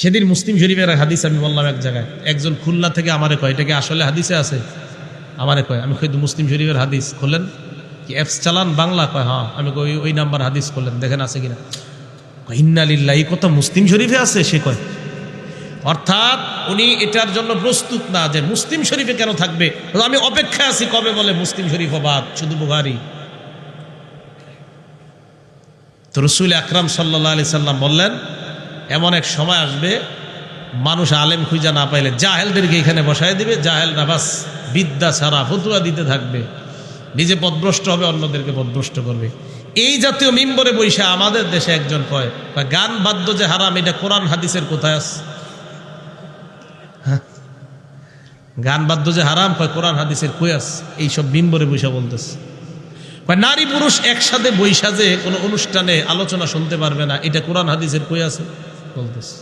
সেদিন মুসলিম শরীফের হাদিস আমি বললাম এক জায়গায় একজন খুলনা থেকে আমারে কয় এটা কি আসলে হাদিসে আছে? আমারে কয় আমি কই মুসলিম শরীফের হাদিস খোলেন কি অ্যাপস চালান? বাংলা? কয় হ্যাঁ। আমি কই ওই নাম্বার হাদিস করলেন দেখেন আছে কিনা? কয়, ইন্নালিল্লাহ এই কথা মুসলিম শরীফে আছে সে কয়। অর্থাৎ উনি এটার জন্য প্রস্তুত না যে মুসলিম শরীফে কেন থাকবে? আমি অপেক্ষায় আছি কবে বলে মুসলিম শরীফ বাদ শুধু বুহারি তো রসুল আকরাম সাল্লা আলি সাল্লাম বললেন এমন এক সময় আসবে মানুষ আলেম খুঁজা না পাইলে জাহেলদেরকে এখানে বসায় দিবে জাহেল নাবাস বিদ্যা ছাড়া ফতুয়া দিতে থাকবে। নিজে পদভ্রষ্ট হবে অন্যদেরকে পদভ্রষ্ট করবে। এই জাতীয় মিম্বরে বৈশা আমাদের দেশে একজন কয় কয়, গান বাদ্য যে হারাম এটা কোরআন হাদিসের কোথায় আছে? হ্যাঁ? গান বাদ্য যে হারাম কয় কোরআন হাদিসের কই আছে? এইসব মিম্বরে বৈশা বলতেছে। কয়, নারী পুরুষ একসাথে বৈশা যে কোনো অনুষ্ঠানে আলোচনা শুনতে পারবে না এটা কোরআন হাদিসের কই আছে? বলতেছে